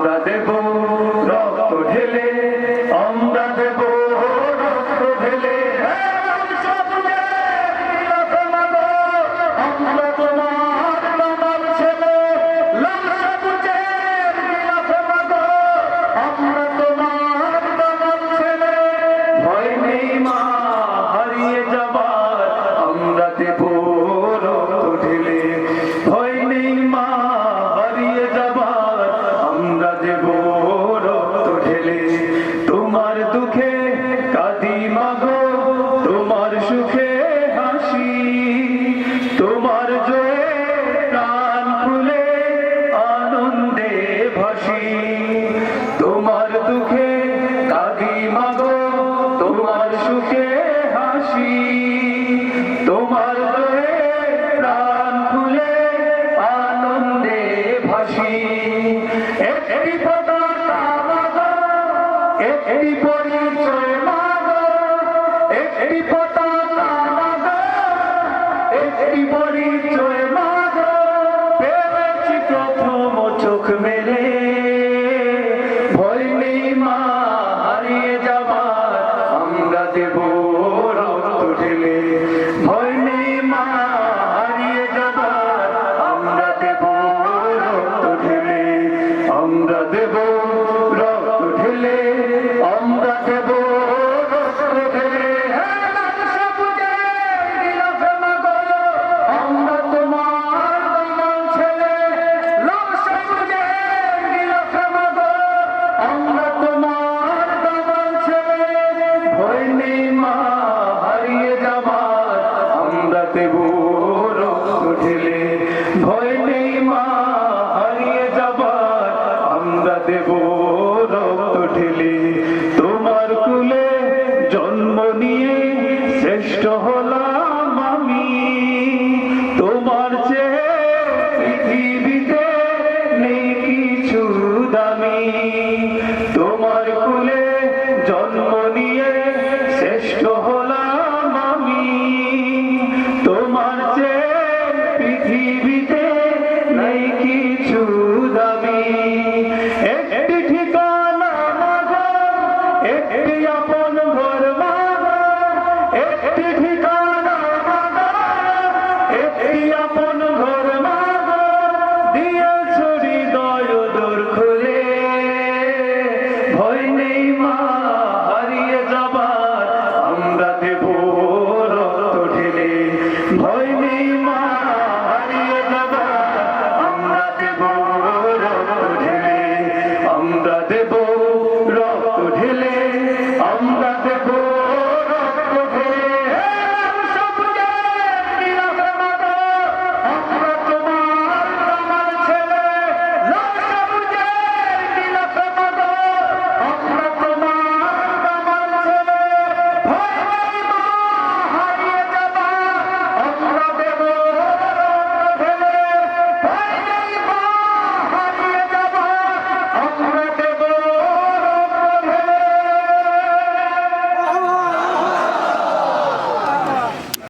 আমরা দেবো anybody রাতে ভয় নেই মা, হারিয়ে যাবার আমরা দেব তোমার কুলে জন্ম নিয়ে শ্রেষ্ঠ হলাম আমি। তোমার চেয়ে পৃথিবীতে নেই কিছু দামি। তোমার কুলে I did.